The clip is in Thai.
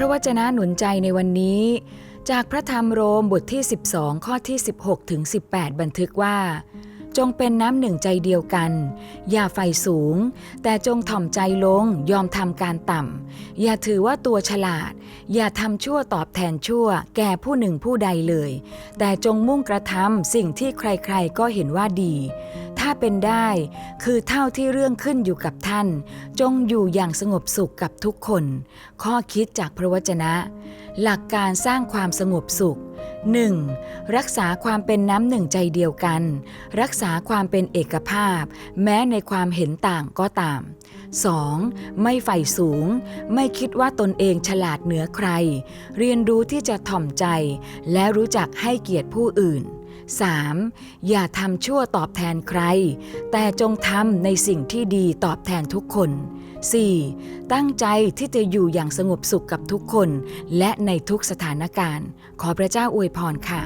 ระวจนะหนุนใจในวันนี้ จากพระธรรมโรมบทที่ 12 ข้อที่ 16 ถึง 18 บันทึกว่า จงเป็นน้ำหนึ่งใจเดียวกัน อย่าไฟสูง แต่จงถ่อมใจลงยอมทำการต่ำ อย่าถือว่าตัวฉลาด อย่าทำชั่วตอบแทนชั่ว แก่ผู้หนึ่งผู้ใดเลย แต่จงมุ่งกระทำสิ่งที่ใครๆก็เห็นว่าดี ถ้าเป็นได้ คือเท่าที่เรื่องขึ้นอยู่กับท่าน จงอยู่อย่างสงบสุขกับทุกคน ข้อคิดจากพระวจนะ หลักการสร้างความสงบสุข 1. รักษาความเป็นน้ำหนึ่งใจเดียวกัน รักษาความเป็นเอกภาพ แม้ในความเห็นต่างก็ตาม 2. ไม่ใฝ่สูง ไม่คิดว่าตนเองฉลาดเหนือใคร เรียนรู้ที่จะถ่อมใจ และรู้จักให้เกียรติผู้อื่น 3. อย่าทำชั่วตอบแทนใคร แต่จงทำในสิ่งที่ดีตอบแทนทุกคน 4. ตั้งใจที่จะอยู่อย่างสงบสุขกับทุกคน และในทุกสถานการณ์ ขอพระเจ้าอวยพรค่ะ